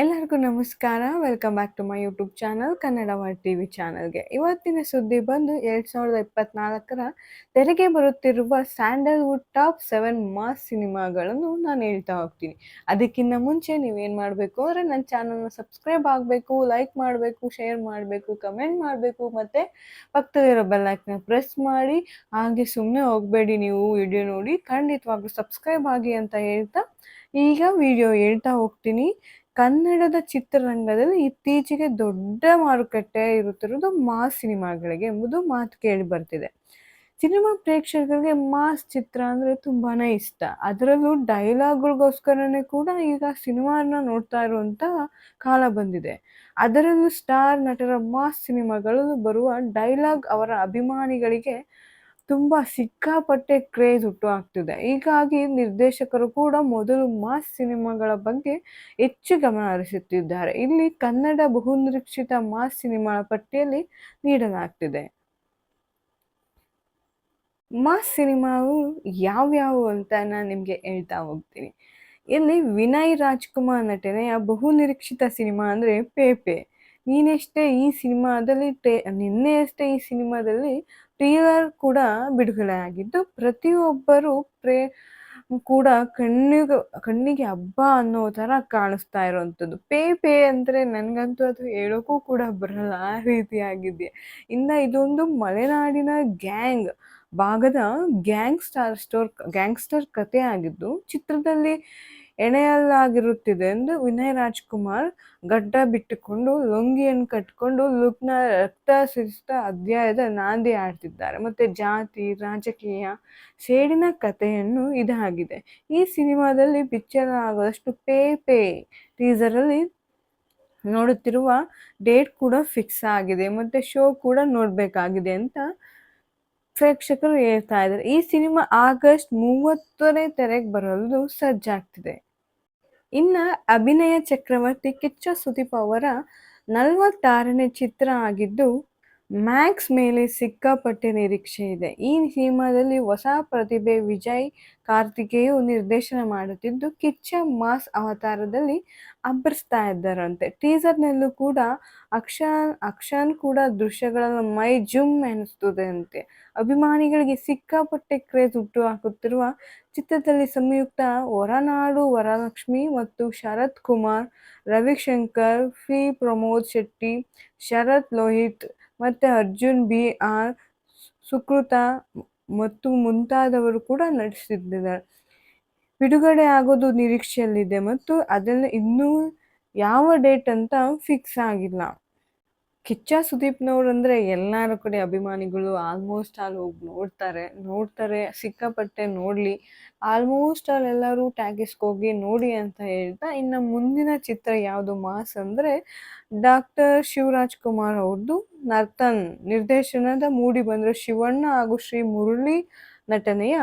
ಎಲ್ಲರಿಗೂ ನಮಸ್ಕಾರ. Welcome back to my YouTube channel Kannada war T V ಚಾನಲ್ಗೆ ಇವತ್ತಿನ ಸುದ್ದಿ ಬಂದು ಎರಡು ಸಾವಿರದ ಇಪ್ಪತ್ನಾಲ್ಕರ ತೆರೆಗೆ ಬರುತ್ತಿರುವ ಸ್ಯಾಂಡಲ್ವುಡ್ ಟಾಪ್ ಸೆವೆನ್ ಮಾಸ್ ಸಿನಿಮಾಗಳನ್ನು ನಾನು ಹೇಳ್ತಾ ಹೋಗ್ತೀನಿ. ಅದಕ್ಕಿಂತ ಮುಂಚೆ ನೀವೇನು ಮಾಡಬೇಕು ಅಂದರೆ ನನ್ನ ಚಾನಲ್ನ ಸಬ್ಸ್ಕ್ರೈಬ್ ಆಗಬೇಕು ಲೈಕ್ ಮಾಡಬೇಕು ಶೇರ್ ಮಾಡಬೇಕು ಕಮೆಂಟ್ ಮಾಡಬೇಕು, ಮತ್ತು ಪಕ್ಕದಲ್ಲಿರೋ ಬೆಲ್ಲೈಕ್ನ ಪ್ರೆಸ್ ಮಾಡಿ, ಹಾಗೆ ಸುಮ್ಮನೆ ಹೋಗಬೇಡಿ ನೀವು ವಿಡಿಯೋ ನೋಡಿ. ಖಂಡಿತವಾಗ್ಲೂ ಸಬ್ಸ್ಕ್ರೈಬ್ ಆಗಿ ಅಂತ ಹೇಳ್ತಾ ಈಗ ವಿಡಿಯೋ ಹೇಳ್ತಾ ಹೋಗ್ತೀನಿ. ಕನ್ನಡದ ಚಿತ್ರರಂಗದಲ್ಲಿ ಇತ್ತೀಚೆಗೆ ದೊಡ್ಡ ಮಾರುಕಟ್ಟೆ ಇರುತ್ತಿರುವುದು ಮಾಸ್ ಸಿನಿಮಾಗಳಿಗೆ ಎಂಬುದು ಮಾತು ಕೇಳಿ ಬರ್ತಿದೆ. ಸಿನಿಮಾ ಪ್ರೇಕ್ಷಕರಿಗೆ ಮಾಸ್ ಚಿತ್ರ ಅಂದರೆ ತುಂಬಾ ಇಷ್ಟ. ಅದರಲ್ಲೂ ಡೈಲಾಗ್ಗಳಿಗೋಸ್ಕರನೇ ಕೂಡ ಈಗ ಸಿನಿಮಾನ ನೋಡ್ತಾ ಇರುವಂಥ ಕಾಲ ಬಂದಿದೆ. ಅದರಲ್ಲೂ ಸ್ಟಾರ್ ನಟರ ಮಾಸ್ ಸಿನಿಮಾಗಳು ಬರುವ ಡೈಲಾಗ್ ಅವರ ಅಭಿಮಾನಿಗಳಿಗೆ ತುಂಬ ಸಿಕ್ಕಾಪಟ್ಟೆ ಕ್ರೇಜ್ ಹುಟ್ಟು ಆಗ್ತಿದೆ ಹೀಗಾಗಿ ನಿರ್ದೇಶಕರು ಕೂಡ ಮೊದಲು ಮಾಸ್ ಸಿನಿಮಾಗಳ ಬಗ್ಗೆ ಹೆಚ್ಚು ಗಮನ ಹರಿಸುತ್ತಿದ್ದಾರೆ. ಇಲ್ಲಿ ಕನ್ನಡ ಬಹುನಿರೀಕ್ಷಿತ ಮಾಸ್ ಸಿನಿಮಾಗಳ ಪಟ್ಟಿಯಲ್ಲಿ ನೀಡಲಾಗ್ತಿದೆ. ಮಾಸ್ ಸಿನಿಮಾವು ಯಾವ್ಯಾವು ಅಂತ ನಾನು ನಿಮಗೆ ಹೇಳ್ತಾ ಹೋಗ್ತೀನಿ. ಇಲ್ಲಿ ವಿನಯ್ ರಾಜ್ಕುಮಾರ್ ನಟನೆಯ ಬಹುನಿರೀಕ್ಷಿತ ಸಿನಿಮಾ ಅಂದರೆ ಪೇಪೆ. ನೀನೆಷ್ಟೇ ಈ ಸಿನಿಮಾದಲ್ಲಿ ಟೇ, ನಿನ್ನೆಯಷ್ಟೇ ಈ ಸಿನಿಮಾದಲ್ಲಿ ಟ್ರೇಲರ್ ಕೂಡ ಬಿಡುಗಡೆ ಆಗಿದ್ದು, ಪ್ರತಿಯೊಬ್ಬರು ಪ್ರೇ, ಕೂಡ ಕಣ್ಣಿಗೆ ಕಣ್ಣಿಗೆ ಹಬ್ಬ ಅನ್ನೋ ಥರ ಕಾಣಿಸ್ತಾ ಇರೋವಂಥದ್ದು ಪೇ ಪೇ ಅಂದರೆ ನನಗಂತೂ ಅದು ಹೇಳೋಕ್ಕೂ ಕೂಡ ಬರಲ್ಲ. ಆ ರೀತಿಯಾಗಿದೆ ಇನ್ನು ಇದೊಂದು ಮಲೆನಾಡಿನ ಗ್ಯಾಂಗ್, ಭಾಗದ ಗ್ಯಾಂಗ್ ಸ್ಟಾರ್ ಸ್ಟೋರ್ ಗ್ಯಾಂಗ್ಸ್ಟರ್ ಕಥೆ ಆಗಿದ್ದು, ಚಿತ್ರದಲ್ಲಿ ಎಣೆಯಲಾಗಿರುತ್ತಿದೆ ಎಂದು ವಿನಯ್ ರಾಜ್ಕುಮಾರ್ ಗಡ್ಡ ಬಿಟ್ಟುಕೊಂಡು ಲುಂಗಿಯನ್ನು ಕಟ್ಟಿಕೊಂಡು ಲುಕ್ನ ರಕ್ತ ಸಿರಿಸಿದ ಅಧ್ಯಾಯದ ನಾಂದಿ ಆಡ್ತಿದ್ದಾರೆ. ಮತ್ತು ಜಾತಿ, ರಾಜಕೀಯ ಸೇಡಿನ ಕಥೆಯನ್ನು ಇದಾಗಿದೆ. ಈ ಸಿನಿಮಾದಲ್ಲಿ ಪಿಕ್ಚರ್ ಆಗುವಷ್ಟು ಪೇ ಪೇ ಟೀಸರಲ್ಲಿ ನೋಡುತ್ತಿರುವ ಡೇಟ್ ಕೂಡ ಫಿಕ್ಸ್ ಆಗಿದೆ. ಮತ್ತು ಶೋ ಕೂಡ ನೋಡಬೇಕಾಗಿದೆ ಅಂತ ಪ್ರೇಕ್ಷಕರು ಹೇಳ್ತಾ ಇದ್ದಾರೆ. ಈ ಸಿನಿಮಾ ಆಗಸ್ಟ್ ಮೂವತ್ತನೇ ತೆರೆಗೆ ಬರಲು ಸಜ್ಜಾಗ್ತಿದೆ ಇನ್ನ ಅಭಿನಯ ಚಕ್ರವರ್ತಿ ಕಿಚ್ಚ ಸುದೀಪ್ ಅವರ ನಲವತ್ತಾರನೇ ಚಿತ್ರ ಆಗಿದ್ದು ಮ್ಯಾಕ್ಸ್ ಮೇಲೆ ಸಿಕ್ಕಾಪಟ್ಟೆ ನಿರೀಕ್ಷೆ ಇದೆ. ಈ ಸಿನಿಮಾದಲ್ಲಿ ಹೊಸ ಪ್ರತಿಭೆ ವಿಜಯ್ ಕಾರ್ತಿಕೇಯು ನಿರ್ದೇಶನ ಮಾಡುತ್ತಿದ್ದು, ಕಿಚ್ಚ ಮಾಸ್ ಅವತಾರದಲ್ಲಿ ಅಬ್ಬರಿಸ್ತಾ ಇದ್ದಾರಂತೆ. ಟೀಸರ್ನಲ್ಲೂ ಕೂಡ ಅಕ್ಷನ್ ಅಕ್ಷನ್ ಕೂಡ ದೃಶ್ಯಗಳನ್ನು ಮೈ ಜುಮ್ ಎನಿಸ್ತದೆ ಅಂತೆ ಅಭಿಮಾನಿಗಳಿಗೆ ಸಿಕ್ಕಾಪಟ್ಟೆ ಕ್ರೇಜ್ ಹುಟ್ಟು ಹಾಕುತ್ತಿರುವ ಚಿತ್ರದಲ್ಲಿ ಸಂಯುಕ್ತ ಹೊರನಾಡು ವರಲಕ್ಷ್ಮಿ ಮತ್ತು ಶರತ್ ಕುಮಾರ್ ರವಿಶಂಕರ್, ಫಿ. ಪ್ರಮೋದ್ ಶೆಟ್ಟಿ, ಶರತ್ ಲೋಹಿತ್ ಮತ್ತು ಅರ್ಜುನ್, ಬಿ ಆರ್, ಸುಕೃತ ಮತ್ತು ಮುಂತಾದವರು ಕೂಡ ನಟಿಸಿದ್ದಾರೆ. ಬಿಡುಗಡೆ ಆಗೋದು ನಿರೀಕ್ಷೆಯಲ್ಲಿದೆ ಮತ್ತು ಅದನ್ನು ಇನ್ನೂ ಯಾವ ಡೇಟ್ ಅಂತ ಫಿಕ್ಸ್ ಆಗಿಲ್ಲ. ಕಿಚ್ಚ ಸುದೀಪ್ನವ್ರು ಅಂದರೆ ಎಲ್ಲರ ಕಡೆ ಅಭಿಮಾನಿಗಳು ಆಲ್ಮೋಸ್ಟ್ ಆಲ್ ಹೋಗಿ ನೋಡ್ತಾರೆ. ನೋಡ್ತಾರೆ, ಸಿಕ್ಕಾಪಟ್ಟೆ ನೋಡಲಿ. ಆಲ್ಮೋಸ್ಟ್ ಆಲ್ ಎಲ್ಲರೂ ಹೋಗಿ ನೋಡಿ ಅಂತ ಹೇಳ್ತಾ ಇನ್ನು ಮುಂದಿನ ಚಿತ್ರ ಯಾವುದು ಮಾಸ್ ಅಂದರೆ ಡಾಕ್ಟರ್ ಶಿವರಾಜ್ ಕುಮಾರ್ ಅವ್ರದ್ದು ನರ್ತನ್, ನಿರ್ದೇಶನದ ಮೂಡಿ ಬಂದರೆ ಶಿವಣ್ಣ ಹಾಗೂ ಶ್ರೀ ಮುರಳಿ ನಟನೆಯ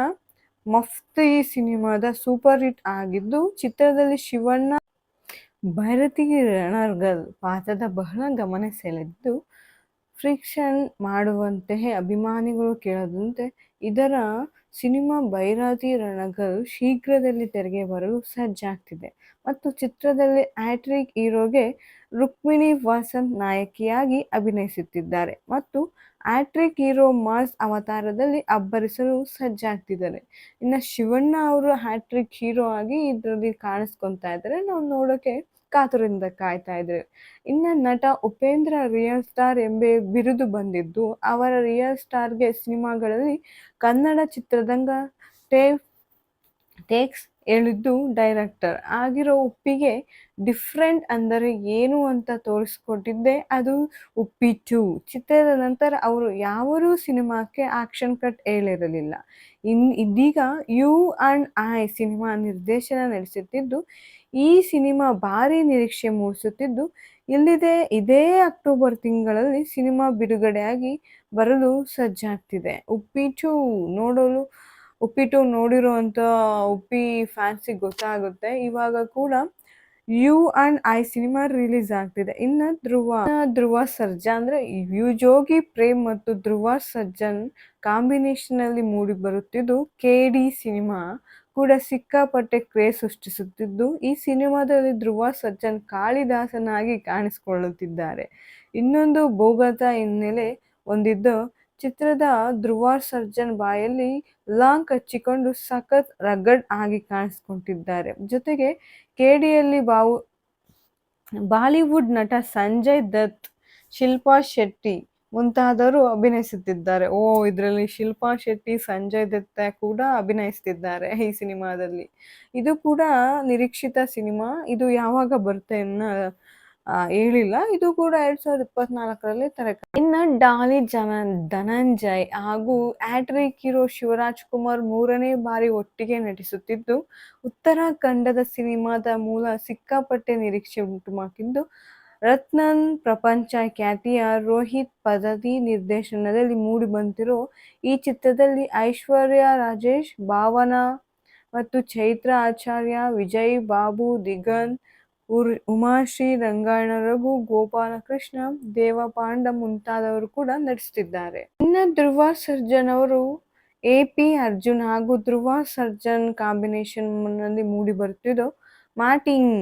ಮಫ್ತಿ ಸಿನಿಮಾದ ಸೂಪರ್ ಹಿಟ್ ಆಗಿದ್ದು ಚಿತ್ರದಲ್ಲಿ ಶಿವಣ್ಣ ಭೈರತಿ ರಣರ್ಗಲ್ ಪಾತ್ರದ ಬಹಳ ಗಮನ ಸೆಳೆದಿದ್ದು ಫ್ರಿಕ್ಷನ್ ಮಾಡುವಂತೆಯೇ ಅಭಿಮಾನಿಗಳು ಕೇಳದಂತೆ ಇದರ ಸಿನಿಮಾ ಭೈರತಿ ರಣಗಲ್ ಶೀಘ್ರದಲ್ಲಿ ತೆರೆಗೆ ಬರಲು ಸಜ್ಜಾಗ್ತಿದೆ. ಮತ್ತು ಚಿತ್ರದಲ್ಲಿ ಆಟ್ರಿಕ್ ಹೀರೋಗೆ ರುಕ್ಮಿಣಿ ವಸಂತ್ ನಾಯಕಿಯಾಗಿ ಅಭಿನಯಿಸುತ್ತಿದ್ದಾರೆ ಮತ್ತು ಆಟ್ರಿಕ್ ಹೀರೋ ಮಾಸ್ ಅವತಾರದಲ್ಲಿ ಅಬ್ಬರಿಸಲು ಸಜ್ಜಾಗ್ತಿದ್ದಾರೆ. ಇನ್ನು ಶಿವಣ್ಣ ಅವರು ಹ್ಯಾಟ್ರಿಕ್ ಹೀರೋ ಆಗಿ ಇದರಲ್ಲಿ ಕಾಣಿಸ್ಕೊತಾ ಇದ್ದಾರೆ. ನಾವು ನೋಡೋಕೆ ಕಾತುರದಿಂದ ಕಾಯ್ತಾ ಇದ್ರೆ ಇನ್ನು ನಟ ಉಪೇಂದ್ರ ರಿಯಲ್ ಸ್ಟಾರ್ ಎಂಬ ಬಿರುದು ಬಂದಿದ್ದು, ಅವರ ರಿಯಲ್ ಸ್ಟಾರ್ಗೆ ಸಿನಿಮಾಗಳಲ್ಲಿ ಕನ್ನಡ ಚಿತ್ರದಂಗ ಟೇಕ್ಸ್ ಹೇಳಿದ್ದು ಡೈರೆಕ್ಟರ್ ಆಗಿರೋ ಉಪ್ಪಿಗೆ ಡಿಫ್ರೆಂಟ್ ಅಂದರೆ ಏನು ಅಂತ ತೋರಿಸ್ಕೊಟ್ಟಿದ್ದೆ. ಅದು ಉಪ್ಪಿ ಟು ಚಿತ್ರದ ನಂತರ ಅವರು ಯಾವರೂ ಸಿನಿಮಾಕ್ಕೆ ಆಕ್ಷನ್ ಕಟ್ ಹೇಳಿರಲಿಲ್ಲ. ಇನ್, ಇದೀಗ ಯು ಆ್ಯಂಡ್ ಐ ಸಿನಿಮಾ ನಿರ್ದೇಶನ ನಡೆಸುತ್ತಿದ್ದು, ಈ ಸಿನಿಮಾ ಭಾರಿ ನಿರೀಕ್ಷೆ ಮೂಡಿಸುತ್ತಿದ್ದು, ಇಲ್ಲಿದೆ, ಇದೇ ಅಕ್ಟೋಬರ್ ತಿಂಗಳಲ್ಲಿ ಸಿನಿಮಾ ಬಿಡುಗಡೆಯಾಗಿ ಬರಲು ಸಜ್ಜಾಗ್ತಿದೆ. ಉಪ್ಪಿಟು ನೋಡಲು ಉಪ್ಪಿಟ್ಟು ನೋಡಿರುವಂಥ ಉಪ್ಪಿ ಫ್ಯಾನ್ಸಿಗೆ ಗೊತ್ತಾಗುತ್ತೆ. ಇವಾಗ ಕೂಡ U and I cinema release ಆಗ್ತಿದೆ. ಇನ್ನು ಧ್ರುವ ಧ್ರುವ ಸರ್ಜಾ ಯು ಜೋಗಿ, ಪ್ರೇಮ್ ಮತ್ತು ಧ್ರುವ ಸರ್ಜನ್ ಕಾಂಬಿನೇಷನಲ್ಲಿ ಮೂಡಿ ಬರುತ್ತಿದ್ದು ಕೆ ಡಿ ಸಿನಿಮಾ ಕೂಡ ಸಿಕ್ಕಾಪಟ್ಟೆ ಕ್ರೇಜ್ ಸೃಷ್ಟಿಸುತ್ತಿದ್ದು, ಈ ಸಿನಿಮಾದಲ್ಲಿ ಧ್ರುವ ಸಜ್ಜನ್ ಕಾಳಿದಾಸನಾಗಿ ಕಾಣಿಸಿಕೊಳ್ಳುತ್ತಿದ್ದಾರೆ. ಇನ್ನೊಂದು ಭೂಗತ ಹಿನ್ನೆಲೆ ಹೊಂದಿದ್ದು ಚಿತ್ರದ ಧ್ರುವ ಸರ್ಜನ್ ಬಾಯಲ್ಲಿ ಲಾಂಗ್ ಕಚ್ಚಿಕೊಂಡು ಸಖತ್ ರಗಡ್ ಆಗಿ ಕಾಣಿಸ್ಕೊಂಡಿದ್ದಾರೆ ಜೊತೆಗೆ ಕೇಡಿಯಲ್ಲಿ ಬಾವು, ಬಾಲಿವುಡ್ ನಟ ಸಂಜಯ್ ದತ್, ಶಿಲ್ಪಾ ಶೆಟ್ಟಿ ಮುಂತಾದವರು ಅಭಿನಯಿಸುತ್ತಿದ್ದಾರೆ. ಓ, ಇದರಲ್ಲಿ ಶಿಲ್ಪಾ ಶೆಟ್ಟಿ, ಸಂಜಯ್ ದತ್ತ ಕೂಡ ಅಭಿನಯಿಸ್ತಿದ್ದಾರೆ ಈ ಸಿನಿಮಾದಲ್ಲಿ. ಇದು ಕೂಡ ನಿರೀಕ್ಷಿತ ಸಿನಿಮಾ. ಇದು ಯಾವಾಗ ಬರುತ್ತೆ ಅನ್ನೋ ಹೇಳಿಲ್ಲ. ಇದು ಕೂಡ ಎರಡ್ ಸಾವಿರದ ಇಪ್ಪತ್ನಾಲ್ಕರಲ್ಲಿ ತರಕಾರಿ ಇನ್ನ ಡಾಲಿ ಜನ, ಧನಂಜಯ್ ಹಾಗೂ ಆಟ್ರಿಕ್ ಹೀರೋ ಶಿವರಾಜ್ ಕುಮಾರ್ ಮೂರನೇ ಬಾರಿ ಒಟ್ಟಿಗೆ ನಟಿಸುತ್ತಿದ್ದು, ಉತ್ತರಾಖಂಡದ ಸಿನಿಮಾದ ಮೂಲ ಸಿಕ್ಕಾಪಟ್ಟೆ ನಿರೀಕ್ಷೆ ಉಂಟು ಮಾಡಿದ್ದು ರತ್ನನ್ ಪ್ರಪಂಚ ಖ್ಯಾತಿಯ ರೋಹಿತ್ ಪದವಿ ನಿರ್ದೇಶನದಲ್ಲಿ ಮೂಡಿಬಂತಿರೋ ಈ ಚಿತ್ರದಲ್ಲಿ ಐಶ್ವರ್ಯ, ರಾಜೇಶ್, ಭಾವನಾ ಮತ್ತು ಚೈತ್ರ ಆಚಾರ್ಯ, ವಿಜಯ್, ಬಾಬು, ದಿಗಂತ್ ಉರ್ ಉಮಾಶ್ರೀ ರಂಗಾಯಣ ರಘು ಗೋಪಾಲಕೃಷ್ಣ ದೇವಪಾಂಡ ಮುಂತಾದವರು ಕೂಡ ನಟಿಸುತ್ತಿದ್ದಾರೆ ಇನ್ನ ಧ್ರುವ ಸರ್ಜನ್ ಅವರು ಎ ಪಿ ಅರ್ಜುನ್ ಹಾಗೂ ಧ್ರುವ ಸರ್ಜನ್ ಕಾಂಬಿನೇಷನ್ನಲ್ಲಿ ಮೂಡಿ ಬರುತ್ತಿದ್ದು ಮಾರ್ಟಿಂಗ್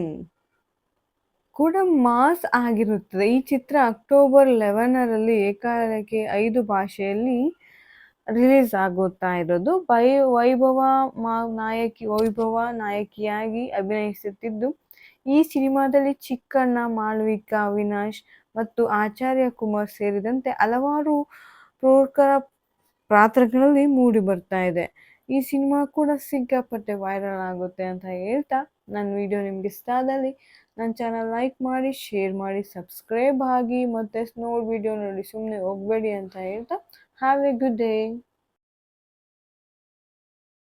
ಕೂಡ ಮಾಸ್ ಆಗಿರುತ್ತದೆ. ಈ ಚಿತ್ರ ಅಕ್ಟೋಬರ್ ಲೆವೆನರಲ್ಲಿ ಏಕಾಏಕಿ ಐದು ಭಾಷೆಯಲ್ಲಿ ರಿಲೀಸ್ ಆಗುತ್ತಾ ಇರೋದು. ವೈ ವೈಭವ ಮಾ ನಾಯಕಿ ವೈಭವ ನಾಯಕಿಯಾಗಿ ಅಭಿನಯಿಸುತ್ತಿದ್ದು ಈ ಸಿನಿಮಾದಲ್ಲಿ ಚಿಕ್ಕಣ್ಣ, ಮಾಳವಿಕಾ, ಅವಿನಾಶ್ ಮತ್ತು ಆಚಾರ್ಯ ಕುಮಾರ್ ಸೇರಿದಂತೆ ಹಲವಾರು ಪ್ರಮುಖರ ಪಾತ್ರಗಳಲ್ಲಿ ಮೂಡಿ ಬರ್ತಾ ಇದೆ. ಈ ಸಿನಿಮಾ ಕೂಡ ಸಿಕ್ಕಾಪಟ್ಟೆ ವೈರಲ್ ಆಗುತ್ತೆ ಅಂತ ಹೇಳ್ತಾ ನನ್ನ ವಿಡಿಯೋ ನಿಮ್ಗೆ ಇಷ್ಟ ಆದಲ್ಲಿ ನನ್ನ ಚಾನಲ್ ಲೈಕ್ ಮಾಡಿ, ಶೇರ್ ಮಾಡಿ, ಸಬ್ಸ್ಕ್ರೈಬ್ ಆಗಿ ಮತ್ತೆ ನೋಡಿ ವಿಡಿಯೋ ನೋಡಿ ಸುಮ್ಮನೆ ಹೋಗಬೇಡಿ ಅಂತ ಹೇಳ್ತಾ ಹ್ಯಾವ್ ಎ ಗುಡ್ ಡೇ